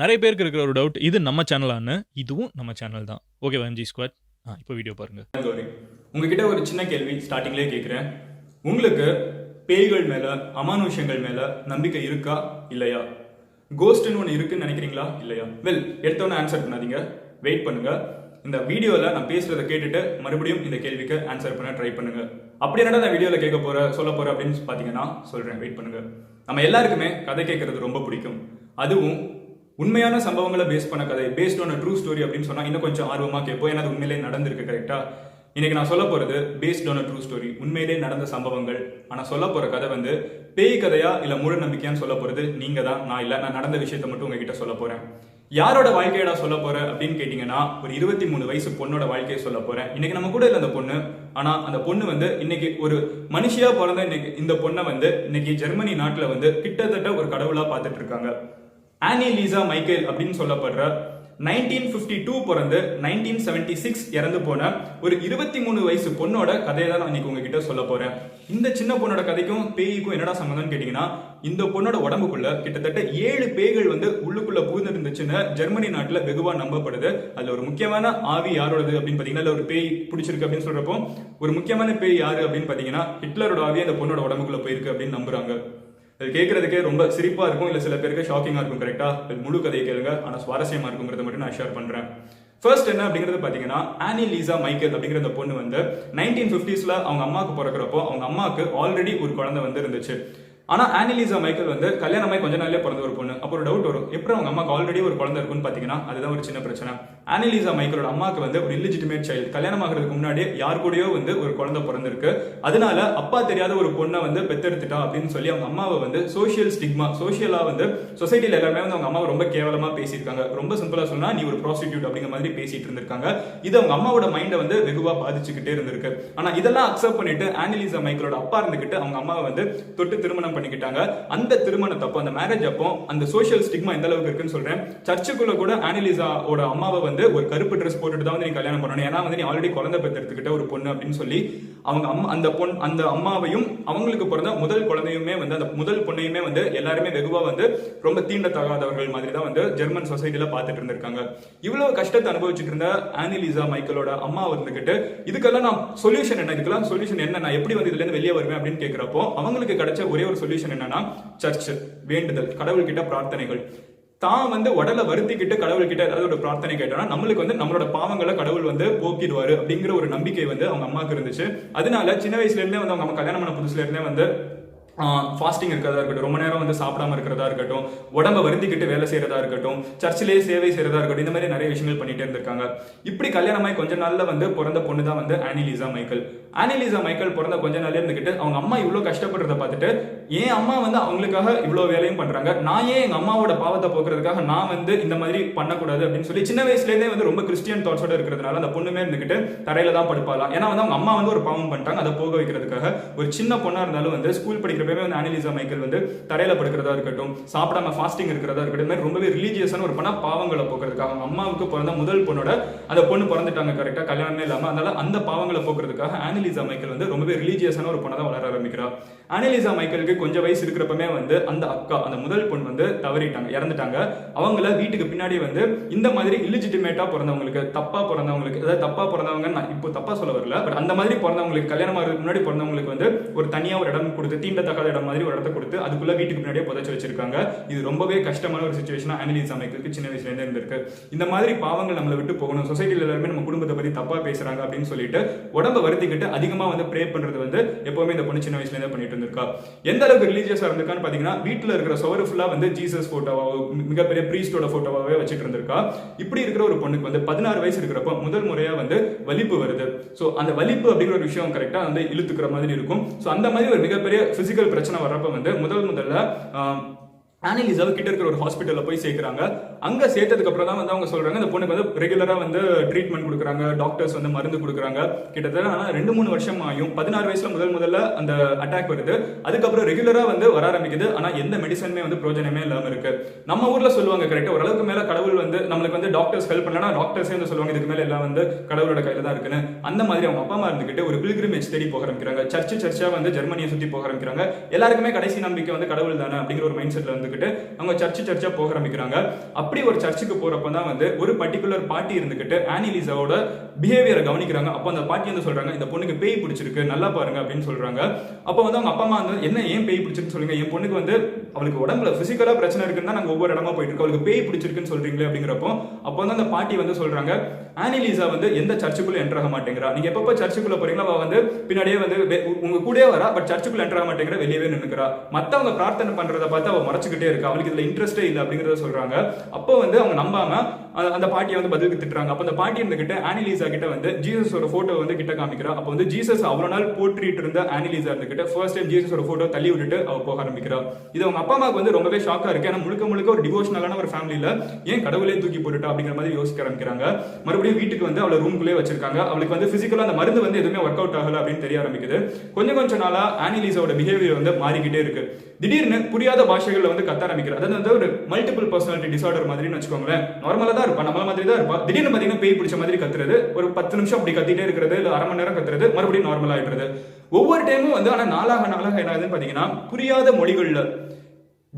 நிறைய பேருக்கு இருக்கிற ஒரு டவுட் இது நம்ம சேனலான்னு இதுவும் நம்ம சேனல் தான். ஓகே எம்ஜி ஸ்குவாட் ஆ இப்போ வீடியோ பாருங்க. உங்ககிட்ட ஒரு சின்ன கேள்வி ஸ்டார்டிங்லேயே கேட்குறேன் உங்களுக்கு பேய்கள் மேலே அமானுஷங்கள் மேலே நம்பிக்கை இருக்கா இல்லையா? கோஸ்ட்னு ஒன்று இருக்குன்னு நினைக்கிறீங்களா இல்லையா? வெல் எடுத்தோன்னே ஆன்சர் பண்ணாதீங்க. வெயிட் பண்ணுங்க. இந்த வீடியோவில் நான் பேசுகிறத கேட்டுட்டு மறுபடியும் இந்த கேள்விக்கு ஆன்சர் பண்ண ட்ரை பண்ணுங்க. அப்படி என்னடா நான் வீடியோவில் கேட்க போகிற சொல்ல போகிறேன் அப்படின்னு பார்த்தீங்கன்னா சொல்கிறேன் வெயிட் பண்ணுங்க. நம்ம எல்லாருக்குமே கதை கேட்கறது ரொம்ப பிடிக்கும். அதுவும் உண்மையான சம்பவங்களை பேஸ் பண்ண கதை பேஸ்ட் ஆன் ட்ரூ ஸ்டோரி அப்படின்னு சொன்னா இன்னும் கொஞ்சம் ஆர்வமா கேட்போம். ஏன்னா அது உண்மையிலே நடந்திருக்கு கரெக்டா இன்னைக்கு நான் சொல்ல போறது பேஸ்ட் ஆன் ட்ரூ ஸ்டோரி உண்மையிலே நடந்த சம்பவங்கள். ஆனா சொல்ல போற கதை வந்து பேய் கதையா இல்ல மூட நம்பிக்கையான்னு சொல்ல போறது நீங்க தான் நான் இல்ல. நான் நடந்த விஷயத்த மட்டும் உங்ககிட்ட சொல்ல போறேன். யாரோட வாழ்க்கையடா சொல்ல போற அப்படின்னு கேட்டீங்கன்னா ஒரு இருபத்தி மூணு வயசு பொண்ணோட வாழ்க்கையை சொல்ல போறேன். இன்னைக்கு நம்ம கூட இல்லை அந்த பொண்ணு. ஆனா அந்த பொண்ணு வந்து இன்னைக்கு ஒரு மனுஷியா பிறந்த இன்னைக்கு இந்த பொண்ணை வந்து இன்னைக்கு ஜெர்மனி நாட்டுல வந்து கிட்டத்தட்ட ஒரு கடவுளா பார்த்துட்டு இருக்காங்க. ஆனி லீசா மைக்கேல் அப்படின்னு சொல்லப்படுற நைன்டீன் பிப்டி டூ பிறந்து நைன்டீன் செவன்டி சிக்ஸ் இறந்து போன ஒரு இருபத்தி மூணு வயசு பொண்ணோட கதையை தான் நான் இன்னைக்கு உங்ககிட்ட சொல்ல போறேன். இந்த சின்ன பொண்ணோட கதைக்கும் பேய்க்கும் என்னடா சம்மந்தம்னு கேட்டீங்கன்னா இந்த பொண்ணோட உடம்புக்குள்ள கிட்டத்தட்ட ஏழு பேய்கள் வந்து உள்ளுக்குள்ள புகுந்துருந்துச்சுன்னு ஜெர்மனி நாட்டில் வெகுவா நம்பப்படுது. அதுல ஒரு முக்கியமான ஆவி யாரோடது அப்படின்னு பாத்தீங்கன்னா ஒரு பேய் பிடிச்சிருக்கு அப்படின்னு சொல்றப்போ ஒரு முக்கியமான பேய் யாரு அப்படின்னு பாத்தீங்கன்னா ஹிட்லரோட ஆவி அந்த பொண்ணோட உடம்புக்குள்ள போயிருக்கு அப்படின்னு நம்புறாங்க. இது கேட்கறதுக்கே ரொம்ப சிரிப்பா இருக்கும் இல்ல சில பேருக்கு ஷாக்கிங்கா இருக்கும் கரெக்டா முழு கதையை கேளுங்க. ஆனா சுவாரஸ்யமா இருக்குங்கிறத மட்டும் நான் ஷேர் பண்றேன். ஃபர்ஸ்ட் என்ன அப்படிங்கிறது பாத்தீங்கன்னா ஆனி லீசா மைக்கேல் அப்படிங்கிற அந்த பொண்ணு வந்து நைன்டீன் ஃபிஃப்டிஸில் அவங்க அம்மாவுக்கு பிறக்கிறப்போ அவங்க அம்மாவுக்கு ஆல்ரெடி ஒரு குழந்தை வந்து இருந்துச்சு. ஆனால் ஆனிலிசா மைக்கேல் வந்து கல்யாணமாய் கொஞ்ச நாள்லயே பிறந்த ஒரு பொண்ணு. அப்போ ஒரு டவுட் வரும். எப்படி அவங்க அம்மாக்கு ஆல்ரெடி ஒரு குழந்தை இருக்குன்னு பார்த்தீங்கன்னா அதுதான் ஒரு சின்ன பிரச்சனை. ஆனிலிசா மைக்கேலோட அம்மாவுக்கு வந்து ஒரு இல்லிஜிட்டிமேட் சைல்டு கல்யாணம் ஆகிறதுக்கு முன்னாடி யார் கூடயோ வந்து ஒரு குழந்தை பிறந்திருக்கு. அதனால அப்பா தெரியாத ஒரு பொண்ணை வந்து பெத்தெடுத்துட்டா அப்படின்னு சொல்லி அவங்க அம்மாவை வந்து சோஷியல் ஸ்டிக்மா சோஷியலாக வந்து சொசைட்டியில் எல்லாருமே வந்து அவங்க அம்மாவை ரொம்ப கேவலமாக பேசியிருக்காங்க. ரொம்ப சிம்பிளாக சொன்னால் நீ ஒரு ப்ராஸ்டியூட் அப்படிங்கிற மாதிரி பேசிட்டு இருந்திருக்காங்க. இது அவங்க அம்மாவோட மைண்டை வந்து வெகுவாக பாதிச்சுக்கிட்டே இருந்திருக்கு. ஆனால் இதெல்லாம் அக்செப்ட் பண்ணிட்டு ஆனிலிசா மைக்கேலோட அப்பா இருந்துக்கிட்டு அவங்க அம்மாவை வந்து தொட்டு திருமணம் பண்ணிக்கிட்டாங்க. அந்த திருமணத்தப்போ அந்த மேரேஜ் அப்போ அந்த சோஷியல் ஸ்டிக்மா எந்த அளவுக்கு இருக்குன்னு சொல்றேன். சர்ச்சுக்குள்ள கூட ஆனிலிசாவோட அம்மாவை வந்து ஒரு கருப்பு ட்ரெஸ் போட்டுட்டு தான் வந்து நீ கல்யாணம் பண்ணணும். ஏன்னா வந்து நீ ஆல்ரெடி குழந்தை பெற்றெடுத்துக்கிட்ட ஒரு பொண்ணு அப்படின்னு சொல்லி அவங்க அம்மா அந்த பொன் அந்த அம்மாவையும் அவங்களுக்கு பிறந்த முதல் குழந்தையுமே வந்து அந்த முதல் பொண்ணையுமே வந்து எல்லாருமே வெகுவா வந்து ரொம்ப தீண்டத்தகாதவர்கள் மாதிரி தான் வந்து ஜெர்மன் சொசைட்டில பார்த்துட்டு இருந்திருக்காங்க. இவ்வளவு கஷ்டத்தை அனுபவிச்சுட்டு இருந்த ஆனிலிசா மைக்கேலோட அம்மா வந்துகிட்டு இதுக்கெல்லாம் நான் சொல்யூஷன் என்ன? இதுக்கெல்லாம் சொல்யூஷன் என்ன? நான் எப்படி வந்து இதுல இருந்து வெளியே வருவேன்? அப்படின்னு கேட்கிறப்போ அவங்களுக்கு கிடைச்ச ஒரே ஒரு சொல்யூஷன் என்னன்னா சர்ச் வேண்டுதல் கடவுள்கிட்ட பிரார்த்தனைகள். தான் வந்து உடலை வருத்திக்கிட்டு கடவுள்கிட்ட ஏதாவது ஒரு பிரார்த்தனை கேட்டோம்னா நம்மளுக்கு வந்து நம்மளோட பாவங்களை கடவுள் வந்து போக்கிடுவாரு அப்படிங்கிற ஒரு நம்பிக்கை வந்து அவங்க அம்மாவுக்கு இருந்துச்சு. அதனால சின்ன வயசுல இருந்தே வந்து அவங்க அம்மா கல்யாணம் பண்ண புதுசுல இருந்தே வந்து ஃபாஸ்டிங் இருக்கிறதா இருக்கட்டும் ரொம்ப நேரம் வந்து சாப்பிடாம இருக்கிறதா இருக்கட்டும் உடம்ப வருந்திக்கிட்டு வேலை செய்யறதா இருக்கட்டும் சர்ச்சிலேயே சேவை செய்யறதா இருக்கட்டும் இந்த மாதிரி நிறைய விஷயங்கள் பண்ணிட்டு இருந்திருக்காங்க. இப்படி கல்யாணமாய் கொஞ்ச நாள்ல வந்து பிறந்த பொண்ணு தான் வந்து ஆனிலிசா மைக்கேல் ஆனிலிசா மைக்கேல் பிறந்த கொஞ்ச நாள்ல இருந்துகிட்டு அவங்க அம்மா இவ்வளவு கஷ்டப்படுறத பார்த்துட்டு என் அம்மா வந்து அவங்களுக்காக இவ்வளவு வேலையும் பண்றாங்க? நான் ஏன் எங்க அம்மாவோட பாவத்தை போக்குறதுக்காக நான் வந்து இந்த மாதிரி பண்ணக்கூடாது அப்படின்னு சொல்லி சின்ன வயசுல இருந்தே வந்து ரொம்ப கிறிஸ்டியன் தாட்ஸோட இருக்கிறதுனால அந்த பொண்ணுமே இருந்துகிட்டு தரையில தான் படுப்பாலாம் ஏன்னா வந்து அவங்க அம்மா வந்து ஒரு பாவம் பண்ணிட்டாங்க. அதை போக வைக்கிறதுக்காக ஒரு சின்ன பொண்ணா இருந்தாலும் வந்து ஸ்கூல் படிக்கிறப்பவே வந்து ஆனிலிசா மைக்கேல் வந்து தரையில படுக்கிறதா இருக்கட்டும் சாப்பிடாம ஃபாஸ்டிங் இருக்கிறதா இருக்கட்டும் மாதிரி ரொம்பவே ரிலீஜியஸான ஒரு பண்ணா பாவங்களை போக்குறதுக்காக அவங்க அம்மாவுக்கு பிறந்த முதல் பொண்ணோட அந்த பொண்ணு பிறந்துட்டாங்க கரெக்டா கல்யாணமே இல்லாம. அதனால அந்த பாவங்களை போக்குறதுக்காக ஆனிலிசா மைக்கேல் வந்து ரொம்பவே ரிலீஜியஸான ஒரு பொண்ணை தான் வளர ஆரம்பிக்கிறா. ஆனிலிசா மைக்கேலுக்கு கொஞ்சம் வயசு இருக்கிறப்பமே வந்து அந்த அக்கா அந்த முதல் பொண்ணு வந்து தவறிட்டாங்க இறந்துட்டாங்க. அவங்கள வீட்டுக்கு பின்னாடி வந்து இந்த மாதிரி இல்லிஜிட்டிமேட்டா பிறந்தவங்களுக்கு தப்பா பிறந்தவங்களுக்கு அதாவது தப்பா பிறந்தவங்க நான் இப்போ தப்பா சொல்ல வரல பட் அந்த மாதிரி பிறந்தவங்களுக்கு கல்யாணம் ஆகிறதுக்கு முன்னாடி பிறந்தவங்களுக்கு வந்து ஒரு தனியா ஒரு இடம் கொடுத்து தீண்டத்தக்காத இடம் மாதிரி ஒரு இடத்த கொடுத்து அதுக்குள்ள வீட்டுக்கு பின்னாடியே புதைச்சு வச்சிருக்காங்க. இது ரொம்பவே கஷ்டமான ஒரு சுச்சுவேஷனா ஆனிலிசா மைக்கேலுக்கு சின்ன வயசுல இருந்து இருந்திருக்கு. இந்த மாதிரி பாவங்கள் நம்மளை விட்டு போகணும். சொசைட்டில எல்லாருமே நம்ம குடும்பத்தை பத்தி தப்பா பேசுறாங்க அப்படின்னு சொல்லிட்டு உடம்ப வருத்திக்கிட்டு அதிகமா வந்து ப்ரே பண்றது வந்து எப்பவுமே இந்த பொண்ணு சின்ன வயசுல இருந்தே பண்ணிட்டு இருந்திருக்கா. எந்த அளவுக்கு ரிலீஜியஸாக இருந்திருக்கான்னு பார்த்தீங்கன்னா வீட்டில் இருக்கிற சுவர் ஃபுல்லாக வந்து ஜீசஸ் ஃபோட்டோவாக மிகப்பெரிய ப்ரீஸ்டோட ஃபோட்டோவாகவே வச்சுட்டு இருந்திருக்கா. இப்படி இருக்கிற ஒரு பொண்ணுக்கு வந்து பதினாறு வயசு இருக்கிறப்ப முதல் முறையாக வந்து வலிப்பு வருது. ஸோ அந்த வலிப்பு அப்படிங்கிற ஒரு விஷயம் கரெக்டாக வந்து இழுத்துக்கிற மாதிரி இருக்கும். ஸோ அந்த மாதிரி ஒரு மிகப்பெரிய ஃபிசிக்கல் பிரச்சனை வர்றப்ப வந்து முதல் முதல்ல ஆனிலிசாவை கிட்ட இருக்கிற ஒரு ஹாஸ்பிட்டல்ல போய் சேர்க்குறாங்க. அங்க சேர்த்ததுக்கு அப்புறம் தான் வந்து அவங்க சொல்றாங்க இந்த பொண்ணுக்கு வந்து ரெகுலரா வந்து ட்ரீட்மெண்ட் கொடுக்குறாங்க டாக்டர்ஸ் வந்து மருந்து கொடுக்குறாங்க. கிட்டத்தட்ட ஆனா ரெண்டு மூணு வருஷம் ஆயும் பதினாறு வயசுல முதல் முதல்ல அந்த அட்டாக் வருது. அதுக்கப்புறம் ரெகுலரா வந்து வர ஆரம்பிக்குது. ஆனா எந்த மெடிசனுமே வந்து பிரோஜனமே இல்லாம இருக்கு. நம்ம ஊர்ல சொல்லுவாங்க கரெக்டா ஓரளவுக்கு மேல கடவுள் வந்து நம்மளுக்கு வந்து டாக்டர்ஸ் ஹெல்ப் பண்ணலனா டாக்டர்ஸே வந்து சொல்லுவாங்க இதுக்கு மேல எல்லாம் வந்து கடவுளோட கையில தான் இருக்குன்னு. அந்த மாதிரி அவங்க அப்பா அம்மா இருந்துகிட்டு ஒரு பில்கிரிமேஜ் தேடி போக ஆரம்பிக்கிறாங்க. சர்ச்சு சர்ச்சா வந்து ஜெர்மனியை சுத்தி போக ஆரம்பிக்கிறாங்க. எல்லாருக்குமே கடைசி நம்பிக்கை வந்து கடவுள் தானே அப்படிங்கிற ஒரு மைண்ட் செட்ல வந்து இருந்துகிட்டு அவங்க சர்ச்சு சர்ச்சா போக ஆரம்பிக்கிறாங்க. அப்படி ஒரு சர்ச்சுக்கு போறப்ப தான் வந்து ஒரு பர்டிகுலர் பாட்டி இருந்துகிட்டு ஆனிலிசாவோட பிஹேவியரை கவனிக்கிறாங்க. அப்போ அந்த பாட்டி வந்து சொல்றாங்க இந்த பொண்ணுக்கு பேய் பிடிச்சிருக்கு நல்லா பாருங்க அப்படின்னு சொல்றாங்க. அப்போ வந்து அவங்க அப்பா அம்மா வந்து என்ன ஏன் பேய் பிடிச்சிருக்குன்னு சொல்லுங்க என் பொண்ணுக்கு வந்து அவளுக்கு உடம்புல பிசிக்கலா பிரச்சனை இருக்குன்னு தான் நாங்கள் ஒவ்வொரு இடமா போயிட்டு இருக்கோம். அவளுக்கு பேய் பிடிச்சிருக்குன்னு சொல்றீங்களே அப்படிங்கிறப்போ அப்போ வந்து அந்த பாட்டி வந்து சொல்றாங்க ஆனிலிசா வந்து எந்த சர்ச்சுக்குள்ள என்டர் ஆக மாட்டேங்கிறா? நீங்க எப்பப்போ சர்ச்சுக்குள்ள போறீங்களோ அவ வந்து பின்னாடியே வந்து உங்க கூடயே வரா பட் சர்ச்சுக்குள்ள என்டர் ஆக மாட்டேங்கிற வெளியவே நின்னுக்கிறா. மத்தவங்க பிரார்த்தனை பண்றத பார்த்து அவ மறைச்சிக்கிட்டே இருக்கா. அவளுக்கு இதுல இன்ட்ரெஸ்டே இல்லை அப்படிங்கறத சொல்றாங்க. அப்போ வந்து அவங்க நம்பாம அந்த- பாட்டியை வந்து பதிலுக்கு திட்டுறாங்க. அப்போ அந்த பாட்டி இருந்துகிட்ட ஆனிலிசா கிட்ட வந்து ஜீசஸோட போட்டோ வந்து கிட்ட காமிக்கிறா. அப்போ வந்து ஜீசஸ் அவ்வளவு நாள் போற்றிட்டு இருந்த ஆனிலிசா இருந்துகிட்ட ஃபர்ஸ்ட் டைம் ஜீசஸோட போட்டோ தள்ளி விட்டுட்டு அவ போக ஆரம்பிக்கிறா. இது அவங்க அப்பா அம்மாவுக்கு வந்து ரொம்பவே ஷாக்கா இருக்கு. ஏன்னா முழுக்க முழுக்க ஒரு டிவோஷனலான ஒரு ஃபேமிலியில ஏன் கடவுளே தூக்கி போட்டுட்டா அப்படிங்கிற மாதிரி யோசிக்க ஆரம்பிக்கிறாங்க. மறுபடியும் வீட்டுக்கு வந்து அவளை ரூம்குள்ளே வச்சிருக்காங்க. அவளுக்கு வந்து பிசிக்கலா அந்த மருந்து வந்து எதுவுமே ஒர்க் அவுட் ஆகல அப்படின்னு தெரிய ஆரம்பிக்குது. கொஞ்சம் கொஞ்சம் நாளா ஆனிலிசாவோட பிஹேவியர் வந்து மாறிக்கிட்டே இருக்கு. திடீர்னு புரியாத பாஷைகள்ல வந்து கத்த ஆரம்பிக்கிற அதாவது வந்து ஒரு மல்டிபிள் பர்சனாலிட்டி டிசார்டர் மாதிரின்னு வச்சுக்கோங்களேன். நார்மலா தான் இருப்பா நம்மள மாதிரி தான் இருப்பா. திடீர்னு பாத்தீங்கன்னா பேய் பிடிச்ச மாதிரி கத்துறது. ஒரு பத்து நிமிஷம் அப்படி கத்திட்டே இருக்கிறது இல்ல அரை மணி நேரம் கத்துறது மறுபடியும் நார்மல் ஆயிடுறது. ஒவ்வொரு டைமும் வந்து ஆனா நாளாக நாளாக என்ன ஆகுதுன்னு பாத்தீங்கன்னா புரியாத மொழிகள்ல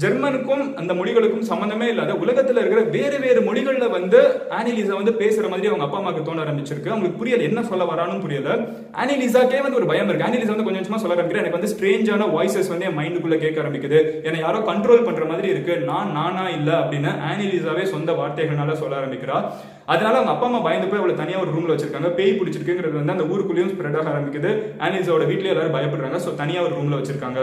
ஜெர்மனுக்கும் அந்த மொழிகளுக்கும் சம்மந்தமே இல்லாத உலகத்தில் இருக்கிற வேறு வேறு மொழிகளில் வந்து ஆனிலிசா வந்து பேசுற மாதிரி அவங்க அப்பா அம்மாக்கு தோண ஆரம்பிச்சிருக்கு. அவங்களுக்கு புரியல என்ன சொல்ல வரானும் புரியல. ஆனிலிசாக்கே வந்து ஒரு பயம் இருக்கு. ஆனிலிசா வந்து கொஞ்சம் கொஞ்சமா சொல்ல ஆரம்பிக்கிறேன் எனக்கு வந்து ஸ்ட்ரேஞ்சான வாய்ஸஸ் வந்து என் மைண்டுக்குள்ள கேட்க ஆரம்பிக்குது. என்னை யாரோ கண்ட்ரோல் பண்ற மாதிரி இருக்கு. நான் நானா இல்லை அப்படின்னு ஆனிலிசாவே சொந்த வார்த்தைகள்னால சொல்ல ஆரம்பிக்கிறா. அதனால அவங்க அப்பா அம்மா பயந்து போய் அவளை தனியாக ஒரு ரூம்ல வச்சிருக்காங்க. பேய் பிடிச்சிருக்குங்கிறது வந்து அந்த ஊருக்குள்ளேயும் ஸ்ப்ரெட் ஆக ஆரம்பிக்குது. ஆனிலிசாவோட வீட்லயே எல்லாரும் பயப்படுறாங்க. ஸோ தனியாக ஒரு ரூம்ல வச்சிருக்காங்க.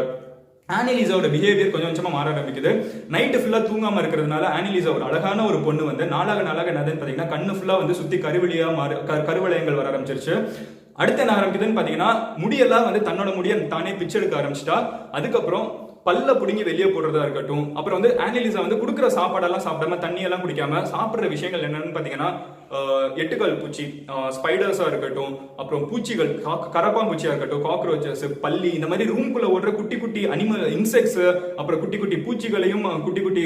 ஆனிலிசாவோட பிஹேவியர் கொஞ்சம் கொஞ்சமாக மாற ஆரம்பிக்குது. நைட்டு ஃபுல்லாக தூங்காம இருக்கிறதுனால ஆனிலிசா ஒரு அழகான ஒரு பொண்ணு வந்து நாளாக நாளாக என்னதுன்னு பார்த்தீங்கன்னா கண்ணு ஃபுல்லாக வந்து சுற்றி கருவழியா மாறு க- கருவளையங்கள் வர ஆரம்பிச்சிருச்சு. அடுத்து என்ன ஆரம்பிக்குதுன்னு பார்த்தீங்கன்னா முடியெல்லாம் வந்து தன்னோட முடிய தானே பிச்சை எடுக்க ஆரம்பிச்சிட்டா. அதுக்கப்புறம் பல்ல புடுங்கி வெளியே போடுறதா இருக்கட்டும். அப்புறம் வந்து ஆனிலிசா வந்து கொடுக்குற சாப்பாடெல்லாம் சாப்பிடாம தண்ணியெல்லாம் குடிக்காம சாப்பிட்ற விஷயங்கள் என்னன்னு பார்த்தீங்கன்னா எட்டுக்கால் பூச்சி ஸ்பைடர்ஸாக இருக்கட்டும் அப்புறம் பூச்சிகள் காக்- கரப்பான்பூச்சியா இருக்கட்டும் காக்ரோச்சஸ் பள்ளி இந்த மாதிரி ரூம்குள்ளே ஓடுற குட்டி குட்டி அனிமல் இன்செக்ட்ஸ் அப்புறம் குட்டி குட்டி பூச்சிகளையும் குட்டி குட்டி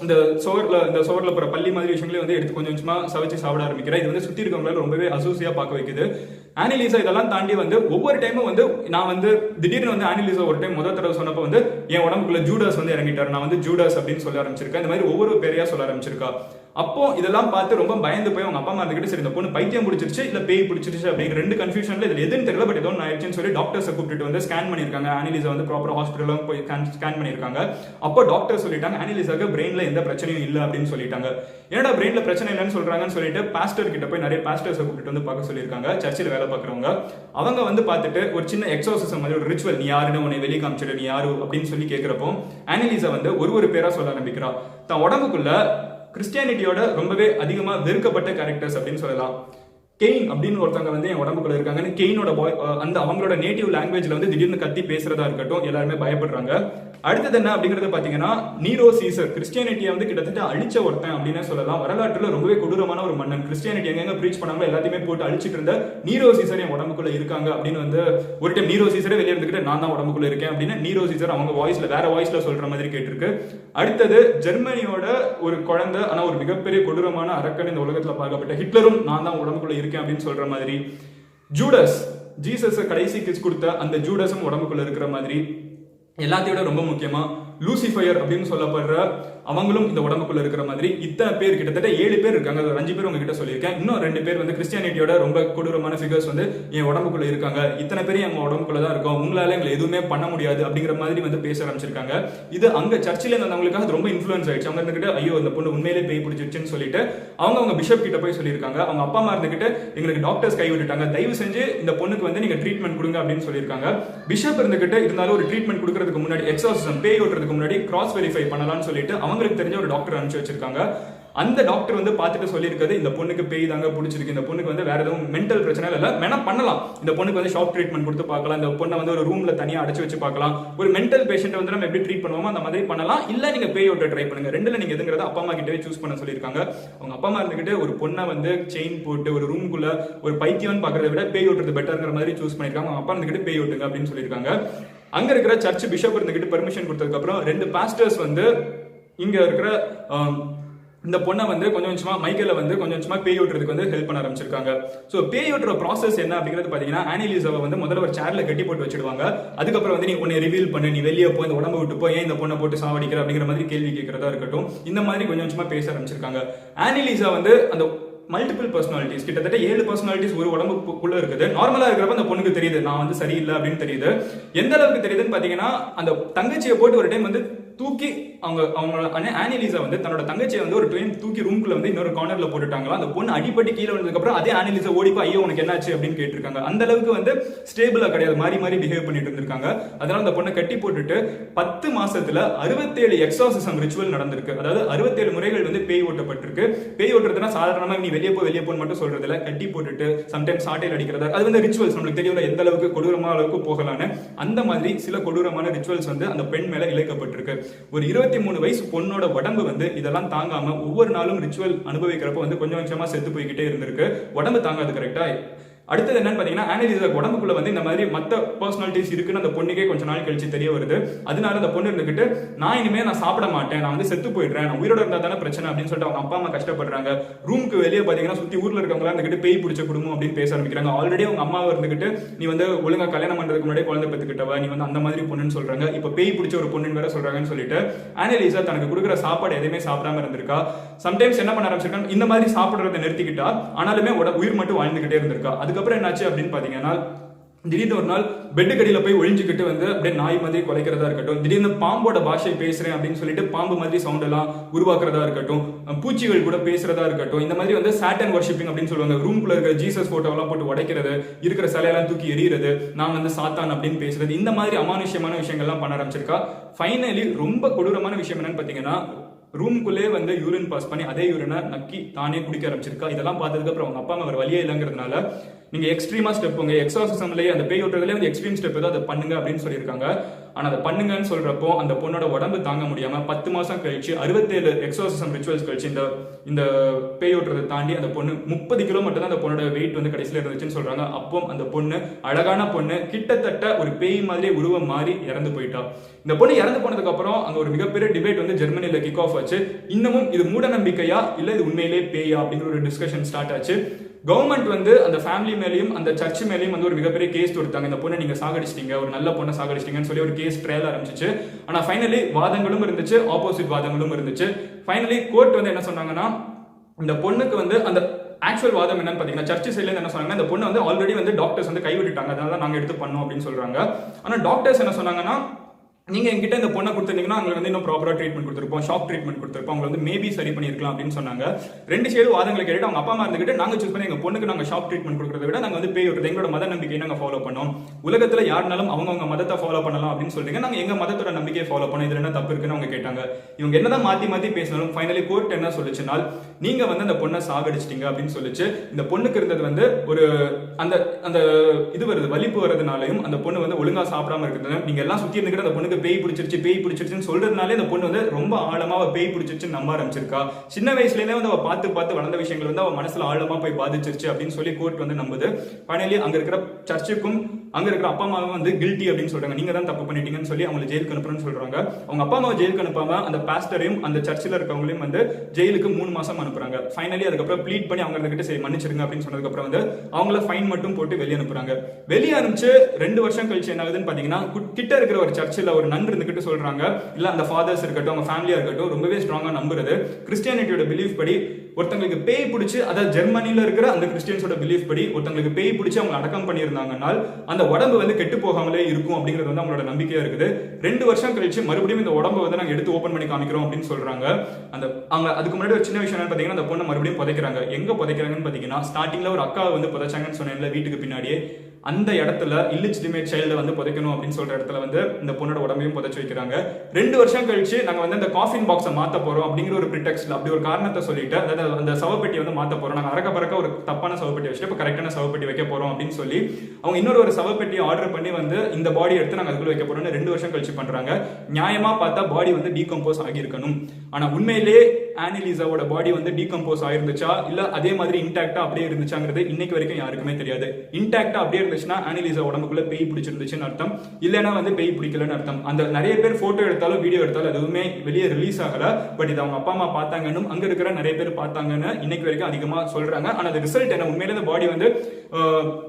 இந்த சோரில் இந்த சோரில் போற பள்ளி மாதிரி விஷயங்களையும் வந்து எடுத்து கொஞ்சம் கொஞ்சமாக சமைச்சு சாப்பிட ஆரம்பிக்கிறேன். இது வந்து சுற்றி இருக்கவங்களால ரொம்பவே அசூசியாக பார்க்க வைக்குது. ஆனிலீசா இதெல்லாம் தாண்டி வந்து ஒவ்வொரு டைமும் வந்து நான் வந்து திடீர்னு வந்து ஆனிலீசா ஒரு டைம் முதல் தடவை சொன்னப்போ வந்து என் உடம்புக்குள்ள ஜூடாஸ் வந்து இறங்கிட்டார். நான் வந்து ஜூடாஸ் அப்படின்னு சொல்ல ஆரம்பிச்சிருக்கேன். இந்த மாதிரி ஒவ்வொரு பேரையா சொல்ல ஆரம்பிச்சிருக்கா. அப்போ இதெல்லாம் பார்த்து ரொம்ப பயந்து போய் அவங்க அப்பா அம்மா இருந்துகிட்டு சரி இந்த பொண்ணு பைத்தியம் பிடிச்சிருச்சு இல்ல பேய் பிடிச்சிருச்சு அப்படிங்கிற ரெண்டு கன்ஃபியூஷன்ல இதுல எதுன்னு தெரியல பட் ஏதோ ஒன்று ஆயிடுச்சுன்னு சொல்லி டாக்டர்ஸை கூப்பிட்டு வந்து ஸ்கேன் பண்ணிருக்காங்க ஆனிலிஸை வந்து ப்ராப்பர் ஹாஸ்பிட்டலும் போய் ஸ்கேன் பண்ணியிருக்காங்க. அப்போ டாக்டர் சொல்லிட்டாங்க ஆனிலிஸாக்கு பிரெயின்ல எந்த பிரச்சனையும் இல்லை அப்படின்னு சொல்லிட்டாங்க. என்னடா பிரெயின்ல பிரச்சனை இல்லைன்னு சொல்றாங்கன்னு சொல்லிட்டு பாஸ்டர் கிட்ட போய் நிறைய பாஸ்டர்ஸை கூப்பிட்டு வந்து பார்க்க சொல்லியிருக்காங்க சர்ச்சில் வேலை பார்க்குறவங்க. அவங்க வந்து பார்த்துட்டு ஒரு சின்ன எக்ஸோசிசம் மாதிரி ஒரு ரிச்சுவல் நீ யாருன்னு உன்னை வெளியே காமிச்சிடு நீ யாரு? அப்படின்னு சொல்லி கேட்குறப்போ ஆனிலிஸை வந்து ஒரு ஒரு பேரா சொல்ல ஆரம்பிக்கிறா. தான் உடம்புக்குள்ள கிறிஸ்டியானிட்டியோட ரொம்பவே அதிகமா வெறுக்கப்பட்ட கேரக்டர்ஸ் அப்படின்னு சொல்லலாம். கெயின் அப்படின்னு ஒருத்தவங்க வந்து என் உடம்புக்குள்ள இருக்காங்கன்னு கெயினோட பாய் அந்த அவங்களோட நேட்டிவ் லாங்குவேஜ்ல வந்து திடீர்னு கத்தி பேசுறதா இருக்கட்டும் எல்லாருமே பயப்படுறாங்க. அடுத்தது என்ன அப்படிங்கறது பாத்தீங்கன்னா நீரோ சீசர் கிறிஸ்டியானிட்டியை வந்து கிட்டத்தட்ட அழிச்ச ஒருத்தன் அப்படின்னே சொல்லலாம். வரலாற்றுல ரொம்பவே கொடூரமான ஒரு மன்னன். கிறிஸ்டியானிட்டி எங்க ப்ரீச் பண்ணாங்களோ எல்லாத்தையுமே போட்டு அழிச்சிட்டு இருந்த நீரோ சீசர் என் உடம்புக்குள்ள இருக்காங்க அப்படின்னு வந்து ஒரு டைம் நீரோ சீசரே வெளியே இருந்துக்கிட்டு நான் தான் உடம்புக்குள்ள இருக்கேன் அப்படின்னு நீரோ சீசர் அவங்க வாய்ஸ்ல வேற வாய்ஸ்ல சொல்ற மாதிரி கேட்டிருக்கு. அடுத்தது ஜெர்மனியோட ஒரு குழந்தை ஆனா ஒரு மிகப்பெரிய கொடூரமான அரக்கன் இந்த உலகத்துல பார்க்கப்பட்ட ஹிட்லரும் நான் தான் உடம்புக்குள்ள இருக்கேன் அப்படின்னு சொல்ற மாதிரி. ஜூடஸ் ஜீசஸ் கடைசி கிஸ் கொடுத்த அந்த ஜூடஸும் உடம்புக்குள்ள இருக்கிற மாதிரி. எல்லாத்தையோட ரொம்ப முக்கியமா லூசிஃபயர் அப்படின்னு சொல்லப்படுற அவங்களும் இந்த உடம்புக்குள்ள இருக்கிற மாதிரி இத்தனை பேர் கிட்டத்தட்ட ஏழு பேர் இருக்காங்க. அது ஒரு அஞ்சு பேர் உங்ககிட்ட சொல்லியிருக்கேன். இன்னும் ரெண்டு பேர் வந்து கிறிஸ்டியானிட்டியோட ரொம்ப கொடூரமான ஃபிகர்ஸ் வந்து என் உடம்புக்குள்ள இருக்காங்க. இத்தனை பேரும் எங்க உடம்புக்குள்ள தான் இருக்கும். உங்களால எங்களை எதுவுமே பண்ண முடியாது அப்படிங்கிற மாதிரி வந்து பேச ஆரம்பிச்சிருக்காங்க. இது அங்க சர்ச்சில் இருந்தவங்களுக்காக ரொம்ப இன்ஃபுளுன்ஸ் ஆயிடுச்சு. அவங்க இருந்துகிட்டு ஐயோ இந்த பொண்ணு உண்மையிலே பேய் பிடிச்சிருச்சுன்னு சொல்லிட்டு அவங்க அவங்க பிஷப் கிட்ட போய் சொல்லியிருக்காங்க. அவங்க அப்பா அம்மா இருந்துகிட்டு எங்களுக்கு டாக்டர்ஸ் கை விட்டுட்டாங்க. தயவு செஞ்சு இந்த பொண்ணுக்கு வந்து நீங்க ட்ரீட்மெண்ட் கொடுங்க அப்படின்னு சொல்லியிருக்காங்க. பிஷப் இருந்துகிட்டு இருந்தாலும் ஒரு ட்ரீட்மெண்ட் கொடுக்கறதுக்கு முன்னாடி எக்ஸாசிசம் பேய் ஓட்டுறதுக்கு முன்னாடி கிராஸ் வெரிஃபை பண்ணலாம்னு சொல்லிட்டு அவங்களுக்கு தெரிஞ்ச ஒரு டாக்டர் அனுப்பிச்சு வச்சிருக்காங்க. அந்த டாக்டர் வந்து பார்த்துட்டு சொல்லியிருக்கிறது இந்த பொண்ணுக்கு பேய் தாங்க பிடிச்சிருக்கு இந்த பொண்ணுக்கு வந்து வேற எதுவும் மென்டல் பிரச்சனை இல்லை வேணா பண்ணலாம். இந்த பொண்ணுக்கு வந்து ஷாக் ட்ரீட்மெண்ட் கொடுத்து பார்க்கலாம் இந்த பொண்ணை வந்து ஒரு ரூம்ல தனியாக அடைச்சு வச்சு பார்க்கலாம். ஒரு மென்டல் பேஷண்ட் வந்து நம்ம எப்படி ட்ரீட் பண்ணுவோமோ அந்த மாதிரி பண்ணலாம். இல்லை நீங்க பேய் விட்டு ட்ரை பண்ணுங்க. ரெண்டுல நீங்க எதுங்கிறத அப்பா அம்மா கிட்டே சூஸ் பண்ண சொல்லியிருக்காங்க. அவங்க அப்பா அம்மா இருந்துகிட்டு ஒரு பொண்ணை வந்து செயின் போட்டு ஒரு ரூம்குள்ள ஒரு பைத்தியம்னு பார்க்கறத விட பேய் ஓட்டுறது பெட்டர்ங்கிற மாதிரி சூஸ் பண்ணியிருக்காங்க. அவங்க அப்பா இருந்துகிட்டு பேய் ஓட்டுங்க அப்படின்னு சொல்லியிருக்காங்க. அங்க இருக்கிற சர்ச் பிஷப் இருந்துகிட்டு பெர்மிஷன் கொடுத்ததுக்கு அப்புறம் ரெண்டு பாஸ்டர்ஸ் வந்து இங்க இருக்கிற um, இந்த பொண்ணை வந்து கொஞ்சம் கொஞ்சமா மைக்கேல வந்து கொஞ்சம் கொஞ்சமா பேய் ஓட்டுறதுக்கு வந்து ஹெல்ப் பண்ண ஆரம்பிச்சிருக்காங்க. ஸோ பேய் ஓட்டுற ப்ராசஸ் என்ன அப்படிங்கிறது பாத்தீங்கன்னா ஆனிலிசாவை வந்து முதல்ல ஒரு சேர்ல கட்டி போட்டு வச்சிடுவாங்க. அதுக்கப்புறம் வந்து நீ உன்னை ரிவீல் பண்ணு நீ வெளியே போய் இந்த உடம்பு விட்டு போய் ஏன் இந்த பொண்ணை போட்டு சாவடிக்கிற அப்படிங்கிற மாதிரி கேள்வி கேட்கறதா இருக்கட்டும். இந்த மாதிரி கொஞ்சம் கொஞ்சமா பேச ஆரம்பிச்சிருக்காங்க. ஆனிலிசா வந்து அந்த மல்டிபிள் பர்சனாலிட்டிஸ் கிட்டத்தட்ட ஏழு பர்சனாலிட்டிஸ் ஒரு உடம்புக்குள்ள இருக்குது. நார்மலா இருக்கிறப்ப அந்த பொண்ணுக்கு தெரியுது நான் வந்து சரியில்லை அப்படின்னு தெரியுது. எந்த அளவுக்கு தெரியுதுன்னு பாத்தீங்கன்னா அந்த தங்கச்சியை போட்டு ஒரு டைம் வந்து தூக்கி அவங்க அவங்க ஆனிலிசா வந்து தன்னோட தங்கச்சியை வந்து ஒரு ட்ரெயின் தூக்கி ரூம்குள்ள வந்து இன்னொரு கார்னர்ல போட்டுட்டாங்களா அந்த பொண்ணு அடிப்பட்டு கீழே வந்ததுக்கப்புறம் அதே ஆனிலிசா ஓடிப்போ ஐயோ உனக்கு என்னாச்சு? அப்படின்னு கேட்டிருக்காங்க. அந்த அளவுக்கு வந்து ஸ்டேபிளா கிடையாது. மாறி மாறி பிஹேவ் பண்ணிட்டு இருந்திருக்காங்க. அதனால அந்த பொண்ணை கட்டி போட்டுட்டு பத்து மாசத்துல அறுபத்தேழு எக்ஸாசிசம் ரிச்சுவல் நடந்திருக்கு. அதாவது அறுபத்தேழு முறைகள் வந்து பேய் ஓட்டப்பட்டிருக்கு. பேய் ஓட்டுறதுனா சாதாரணமா நீ வெளியே போ வெளியே போன்னு மட்டும் சொல்றது கட்டி போட்டுட்டு சம்டைம்ஸ் சாட்டையில் அடிக்கிறதா அது வந்து ரிச்சுவல்ஸ் நம்மளுக்கு தெரியல எந்த அளவுக்கு கொடூரமான அளவுக்கு போகலான்னு. அந்த மாதிரி சில கொடூரமான ரிச்சுவல்ஸ் வந்து அந்த பெண் மேல இழைக்கப்பட்டிருக்கு. ஒரு இருபத்தி மூணு வயசு பொண்ணோட உடம்பு வந்து இதெல்லாம் தாங்காம ஒவ்வொரு நாளும் ரிச்சுவல் அனுபவிக்கிறப்ப வந்து கொஞ்சம் கொஞ்சமா செத்து போய்கிட்டே இருந்திருக்கு. உடம்பு தாங்காது கரெக்டா அடுத்தது என்னன்னு பாத்தீங்கன்னா ஆனலிசா உடம்புக்குள்ள வந்து இந்த மாதிரி மற்ற பர்சனாலிட்டிஸ் இருக்குன்னு அந்த பொண்ணுக்கே கொஞ்ச நாள் கழிச்சு தெரிய வருது. அதனால அந்த பொண்ணு இருந்துகிட்டு நான் இனிமே நான் சாப்பிட மாட்டேன் நான் வந்து செத்து போயிடுறேன் நான் உயிரோட இருந்தா தானே பிரச்சனை அப்படின்னு சொல்லிட்டு அவங்க அப்பா அம்மா கஷ்டப்படுறாங்க. ரூமுக்கு வெளியே பாத்தீங்கன்னா சுத்தி ஊர்ல இருக்கவங்க இருந்துகிட்டு பேய் பிடிச்ச குடும்பம் அப்படின்னு பேச ஆரம்பிக்கிறாங்க. ஆல்ரெடி அவங்க அம்மாவை இருந்துகிட்டு நீ வந்து ஒழுங்கா கல்யாணம் பண்றதுக்கு முன்னாடி குழந்தை பெற்றுக்கிட்டவ? நீ வந்து அந்த மாதிரி பொண்ணுன்னு சொல்றாங்க. இப்ப பேய் பிடிச்ச ஒரு பொண்ணுன்னு வேற சொல்றாங்கன்னு சொல்லிட்டு ஆனலிசா தனக்கு கொடுக்குற சாப்பாடு எதுவுமே சாப்பிடாம இருந்திருக்கா? சம்டைம்ஸ் என்ன பண்ண ஆரம்பிச்சிருக்காங்க? இந்த மாதிரி சாப்பிடுறத நிறுத்திக்கிட்டா ஆனாலுமே உட- உயிர் மட்டும் வாழ்ந்துகிட்டே இருந்திருக்கா? அது அதுக்கப்புறம் என்னாச்சு அப்படின்னு பாத்தீங்கன்னா திடீர்னு ஒரு நாள் பெட்டுக்கடியில போய் ஒழிஞ்சுக்கிட்டு வந்து அப்படியே நாய் மாதிரி குலைக்கிறதா இருக்கட்டும் திடீர்னு பாம்போட பாஷை பேசுறேன் அப்படின்னு சொல்லிட்டு பாம்பு மாதிரி சவுண்ட் எல்லாம் உருவாக்குறதா இருக்கட்டும் பூச்சிகள் கூட பேசுறதா இருக்கட்டும் இந்த மாதிரி வந்து சாட்டன் வர்ஷிப்பிங் அப்படின்னு சொல்லுவாங்க. ரூம்குள்ள இருக்கிற ஜீசஸ் போட்டோ எல்லாம் போட்டு உடைக்கிறது இருக்கிற சிலையெல்லாம் தூக்கி எறிகிறது நான் வந்து சாத்தான் அப்படின்னு பேசுறது இந்த மாதிரி அமானுஷ்யமான விஷயங்கள்லாம் பண்ண ஆரம்பிச்சிருக்கா. ஃபைனலி ரொம்ப கொடூரமான விஷயம் என்னன்னு பாத்தீங்கன்னா ரூம்குள்ளே வந்து யூரின் பாஸ் பண்ணி அதே யூரினை நக்கி தானே குடிக்க ஆரம்பிச்சிருக்கா? இதெல்லாம் பார்த்ததுக்கு அப்புறம் அவங்க அப்பா அம்மா வேற வழியே இல்லைங்கிறதுனால நீங்க எக்ஸ்ட்ரீமா ஸ்டெப் உங்க எக்ஸாசிசம்லயே அந்த பேய் ஓட்டுறதுலேயே வந்து எக்ஸ்ட்ரீம் ஸ்டெப் ஏதோ அதை பண்ணுங்க அப்படின்னு சொல்லியிருக்காங்க. ஆனால் அதை பண்ணுங்கன்னு சொல்கிறப்போ அந்த பொண்ணோட உடம்பு தாங்க முடியாமல் பத்து மாதம் கழிச்சு அறுபத்தேழு எக்ஸோசிசம் ரிச்சுவல்ஸ் கழிச்சு இந்த இந்த பேய் ஓட்டுறதை தாண்டி அந்த பொண்ணு முப்பது கிலோ மட்டும் தான் அந்த பொண்ணோட வெயிட் வந்து கடைசியில் இருந்துச்சுன்னு சொல்கிறாங்க அப்போ அந்த பொண்ணு அழகான பொண்ணு கிட்டத்தட்ட ஒரு பேய் மாதிரி உருவம் மாறி இறந்து போயிட்டா. இந்த பொண்ணு இறந்து போனதுக்கப்புறம் அங்கே ஒரு மிகப்பெரிய டிபேட் வந்து ஜெர்மனியில் கிக் ஆஃப் ஆச்சு. இன்னமும் இது மூட நம்பிக்கையா இல்லை இது உண்மையிலே பேயா அப்படிங்கிற ஒரு டிஸ்கஷன் ஸ்டார்ட் ஆச்சு. கவர்மெண்ட் வந்து அந்த ஃபேமிலி மேலேயும் அந்த சர்ச் மேலேயும் வந்து ஒரு மிகப்பெரிய கேஸ் கொடுத்தாங்க இந்த பொண்ணை நீங்க சாகடிச்சிட்டீங்க ஒரு நல்ல பொண்ணை சாகடிச்சிட்டீங்கன்னு சொல்லி ஒரு கேஸ் ட்ரையல் ஆரம்பிச்சிச்சு. ஆனா ஃபைனலி வாதங்களும் இருந்துச்சு ஆப்போசிட் வாதங்களும் இருந்துச்சு. ஃபைனலி கோர்ட் வந்து என்ன சொன்னாங்கன்னா இந்த பொண்ணுக்கு வந்து அந்த ஆக்சுவல் வாதம் என்னன்னு பாத்தீங்கன்னா சர்ச் சைட்ல என்ன சொன்னாங்கன்னா இந்த பொண்ணு வந்து ஆல்ரெடி வந்து டாக்டர்ஸ் வந்து கைவிட்டுட்டாங்க. அதனால தான் நாங்க எடுத்து பண்ணோம் அப்படின்னு சொல்றாங்க. ஆனா டாக்டர்ஸ் என்ன சொன்னாங்கன்னா நீங்க என்கிட்ட இந்த பொண்ணை கொடுத்துருந்தீங்கன்னா அவங்களுக்கு வந்து இன்னும் ப்ராப்பரா ட்ரீட்மெண்ட் கொடுத்துருப்போம் ஷாக் ட்ரீட்மெண்ட் கொடுத்துருப்போம். அவங்க வந்து மேபி சரி பண்ணிருக்கலாம் அப்படின்னு சொன்னாங்க. ரெண்டு சைடு வாதங்களை கேட்டு அவங்க அப்பா அம்மா இருந்துகிட்டு நாங்க சூஸ் பண்ணி எங்க பொண்ணுக்கு நாங்க ஷாக் ட்ரீட்மெண்ட் கொடுக்கறத விட நாங்க வந்து பேய் விட்டுறது எங்களோட மத நம்பிக்கையை நாங்க ஃபாலோ பண்ணோம். உலகத்துல யாருனாலும் அவங்கவுங்க மதத்தை ஃபாலோ பண்ணலாம் அப்படின்னு சொல்றீங்க. நாங்க எங்க மதத்தோட நம்பிக்கையை ஃபாலோ பண்ணோம். இதுல என்ன தப்பு இருக்குன்னு அவங்க கேட்டாங்க. இவங்க என்னதான் மாத்தி மாத்தி பேசினாலும் ஃபைனலி கோர்ட் என்ன சொல்லிச்சுனால் நீங்க வந்து அந்த பொண்ணை சாகடிச்சிட்டீங்க அப்படின்னு சொல்லிச்சு. இந்த பொண்ணுக்கு இருந்தது வந்து ஒரு அந்த அந்த இது வருது வலிப்பு வர்றதுனாலையும் அந்த பொண்ணு வந்து ஒழுங்கா சாப்பிடாம இருக்கிறது நீங்க எல்லாம் சுத்தி இருந்துக்கிட்டு அந்த பொண்ணுக்கு பேய் பிடிச்சிருச்சு பேய் பிடிச்சிருச்சுன்னு சொல்றதுனாலே அந்த பொண்ணு வந்து ரொம்ப ஆழமா அவ பேய் பிடிச்சிருச்சுன்னு நம்ப ஆரம்பிச்சிருக்கா. சின்ன வயசுலேயே வந்து அவ பார்த்து பார்த்து வளர்ந்த விஷயங்கள் வந்து அவ மனசுல ஆழமா போய் பாதிச்சிருச்சு அப்படின்னு சொல்லி கோர்ட் வந்து நம்புது. ஃபைனலி அங்க இருக்கிற சர்ச்சுக்கும் அங்க இருக்கிற அப்பா அம்மாவும் வந்து கில்ட்டி அப்படின்னு சொல்றாங்க. நீங்க தான் தப்பு பண்ணிட்டீங்கன்னு சொல்லி அவங்களை ஜெயிலுக்கு அனுப்புறேன்னு சொல்றாங்க. அவங்க அப்பா அம்மாவை ஜெயிலுக்கு அனுப்பாம அந்த பாஸ்டரையும் அந்த சர்ச்சில் இருக்கவங்களையும் வந்து ஜெயிலுக்கு மூணு மாசம் அனுப்புறாங்க. ஃபைனலி அதுக்கப்புறம் ப்ளீட் பண்ணி அவங்க கிட்ட சரி மன்னிச்சிருங்க அப்படின்னு சொன்னதுக்கு அப்புறம் வந்து அவங்கள ஃபைன் மட்டும் போட்டு வெளியே அனுப்புறாங்க. வெளியே அனுப்பிச்சு ரெண்டு வருஷம் கழிச்சு என்ன ஆகுதுன்னு பாத்தீங்கன்னா கிட்ட இருக்கிற ஒரு சர்ச்சில் ஒரு நன் இருந்துகிட்டு சொல்றாங்க. இல்ல அந்த ஃபாதர்ஸ் இருக்கட்டும் அவங்க ஃபேமிலியா இருக்கட்டும் ரொம்பவே ஸ்ட்ராங்கா நம்புறது. கிறிஸ்டியானிட்டியோட பிலீஃப் படி ஒருத்தங்களுக்கு பேய் பிடிச்சி அதாவது ஜெர்மனியில் இருக்கிற அந்த கிறிஸ்டியன்ஸோட பிலீஃப் படி ஒருத்தங்களுக்கு பேய் பிடிச்சி அவங்க அடக்கம் பண்ணியிருந்தாங்கன்னால் அந்த உடம்பு வந்து கெட்டு போகாமலே இருக்கும் அப்படிங்கிறது வந்து அவங்களோட நம்பிக்கையா இருக்குது. ரெண்டு வருஷம் கழிச்சு மறுபடியும் இந்த உடம்பு வந்து நாங்கள் எடுத்து ஓப்பன் பண்ணி காமிக்கிறோம் அப்படின்னு சொல்றாங்க. அந்த அவங்க அதுக்கு முன்னாடி ஒரு சின்ன விஷயம் என்னன்னு பார்த்தீங்கன்னா அந்த பொண்ணை மறுபடியும் புதைக்கிறாங்க. எங்க புதைக்கிறாங்கன்னு பார்த்தீங்கன்னா ஸ்டார்டிங்ல ஒரு அக்காவை வந்து புதைச்சாங்கன்னு சொன்னேன்ல வீட்டுக்கு பின்னாடியே. அந்த இடத்துல இல்லிஜிட்டிமேட் சைல்ட வந்து புதைக்கணும் அப்படின்னு சொல்ற இடத்துல வந்து இந்த பொண்ணோட உடம்பையும் புதைச்சு வைக்கிறாங்க. ரெண்டு வருஷம் கழிச்சு நாங்க வந்து அந்த காஃபின் பாக்ஸை மாத்த போறோம் அப்படிங்கிற ஒரு ப்ரிடெக்ஸ்ல அப்படி ஒரு காரணத்தை சொல்லிட்டு அதாவது அந்த சவப்பெட்டி வந்து மாத்த போறோம். நாங்க அறக்க பறக்க ஒரு தப்பான சவப்பெட்டி வச்சுட்டு இப்போ கரெக்டான சவப்பெட்டி வைக்க போறோம் அப்படின்னு சொல்லி அவங்க இன்னொரு ஒரு சவப்பெட்டி ஆர்டர் பண்ணி வந்து இந்த பாடி எடுத்து நாங்க அதுக்குள்ள வைக்க போறோம்னு ரெண்டு வருஷம் கழிச்சு பண்றாங்க. நியாயமா பார்த்தா பாடி வந்து டீகம்போஸ் ஆகியிருக்கணும். ஆனா உண்மையிலேயே ஆனிலிசாவோட பாடி வந்து டீகம்போஸ் ஆயிருந்துச்சா? இல்ல அதே மாதிரி இன்டாக்டா அப்படியே இருந்துச்சாங்கிறது இன்னைக்கு வரைக்கும் யாருக்குமே தெரியாது. இன்டாக்டா அப்படியே இருந்துச்சுன்னா ஆனிலிசா உடம்புக்குள்ள பேய் பிடிச்சிருந்துச்சுன்னு அர்த்தம். இல்லைன்னா வந்து பேய் பிடிக்கலன்னு அர்த்தம். அந்த நிறைய பேர் போட்டோ எடுத்தாலும் வீடியோ எடுத்தாலும் எதுவுமே வெளியே ரிலீஸ் ஆகல. பட் இது அவங்க அப்பா அம்மா பார்த்தாங்கன்னு அங்க இருக்கிற நிறைய பேர் பார்த்தாங்கன்னு இன்னைக்கு வரைக்கும் அதிகமா சொல்றாங்க. ஆனா அது ரிசல்ட் என்ன? உண்மையில இந்த பாடி வந்து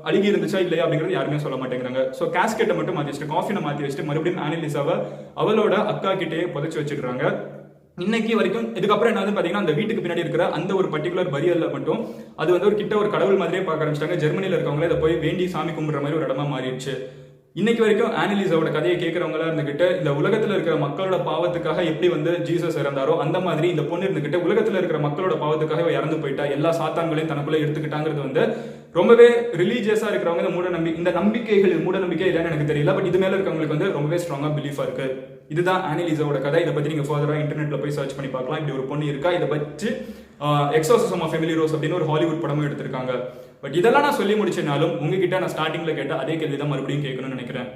அழுகி இருந்துச்சா இல்லையா அப்படிங்கிறது யாருமே சொல்ல மாட்டேங்கிறாங்க. ஸோ கேஸ்கெட்டை மட்டும் மாத்தி வச்சுட்டு காஃபினை மாத்தி வச்சுட்டு மறுபடியும் ஆனிலிசாவை அவளோட அக்கா கிட்டேயே புதைச்சு வச்சிடுறாங்க இன்னைக்கு வரைக்கும் இதுக்கப்புறம் என்ன வந்து பாத்தீங்கன்னா அந்த வீட்டுக்கு பின்னாடி இருக்கிற அந்த ஒரு பர்டிகுலர் பரியல்ல மட்டும் அது வந்து ஒரு கிட்ட ஒரு கடவுள் மாதிரியே பார்க்க ஆரம்பிச்சிட்டாங்க. ஜெர்மனியில் இருக்கவங்களே இதை போய் வேண்டி சாமி கும்பிடுற மாதிரி ஒரு இடமா மாறிடுச்சு. இன்னைக்கு வரைக்கும் ஆனலிஸாவோட கதையை கேட்கறவங்களா இருந்துகிட்டு இந்த உலகத்துல இருக்கிற மக்களோட பாவத்துக்காக எப்படி வந்து ஜீசஸ் இறந்தாரோ அந்த மாதிரி இந்த பொண்ணு இருந்துகிட்டு உலகத்துல இருக்கிற மக்களோட பாவத்துக்காக இறந்து போயிட்டா எல்லா சாத்தான்களையும் தனக்குள்ள எடுத்துக்கிட்டாங்கிறது வந்து ரொம்பவே ரிலீஜியஸா இருக்கிறவங்க இந்த மூட நம்பி இந்த நம்பிக்கைகள் மூட நம்பிக்கை இல்லைன்னு எனக்கு தெரியல பட் இது மேல இருக்கவங்களுக்கு வந்து ரொம்பவே ஸ்ட்ராங்கா பிலீஃபா இருக்கு. இதுதான் ஆனிலிசாவோட கதை. இதை பற்றி நீங்கள் ஃபர்தராக இன்டர்நெட்டில் போய் சர்ச் பண்ணி பார்க்கலாம். இப்படி ஒரு பொண்ணு இருக்கா? இதை பற்றி எக்ஸோசிசம் ஆஃப் ஃபெமிலி ரோஸ் அப்படின்னு ஒரு ஹாலிவுட் படமும் எடுத்திருக்காங்க. பட் இதெல்லாம் நான் சொல்லி முடிச்சனாலும் உங்ககிட்ட நான் ஸ்டார்டிங்கில் கேட்ட அதே கேள்வி தான் மறுபடியும் கேட்கணும்னு நினைக்கிறேன்.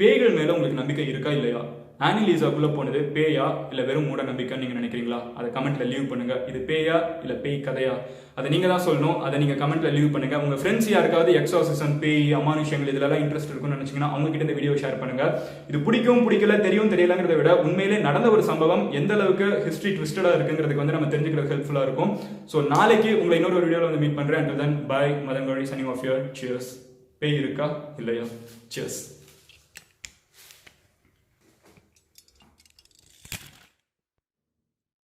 பேய்கள் மேலே உங்களுக்கு நம்பிக்கை இருக்கா இல்லையா? ஆனிலீசாக்குள்ளே போனது பேயா இல்லை வெறும் மூட நம்பிக்கைன்னு நீங்கள் நினைக்கிறீங்களா? அதை கமெண்ட்டில் லீவ் பண்ணுங்கள் இது பேயா இல்லை பேய் கதையா? அதை நீங்கள் தான் சொல்லணும். அதை நீங்கள் கமெண்ட்ல லீவ் பண்ணுங்க. உங்கள் ஃப்ரெண்ட்ஸ் யாருக்காவது எக்ஸாசிசன் பேய் அமானுஷங்கள் இதுலலாம் இன்ட்ரெஸ்ட் இருக்கும்னு நினச்சிங்கன்னா அவங்க இந்த வீடியோ ஷேர் பண்ணுங்கள் இது பிடிக்கும் பிடிக்கல தெரியும் தெரியலங்கிறத விட உண்மையிலே நடந்த ஒரு சம்பவம் எந்த அளவுக்கு ஹிஸ்ட்ரி ட்விஸ்டடாக இருக்குங்கிறதுக்கு வந்து நம்ம தெரிஞ்சுக்கிறது ஹெல்ப்ஃபுல்லாக இருக்கும். ஸோ நாளைக்கு உங்களை இன்னொரு வீடியோவில் வந்து மீட் பண்ணுறேன் அண்ட் தென் பாய் மதன் கழி சனி ஆஃப் யர் சியர்ஸ் பேய் இருக்கா? இல்லையா? சியர்ஸ்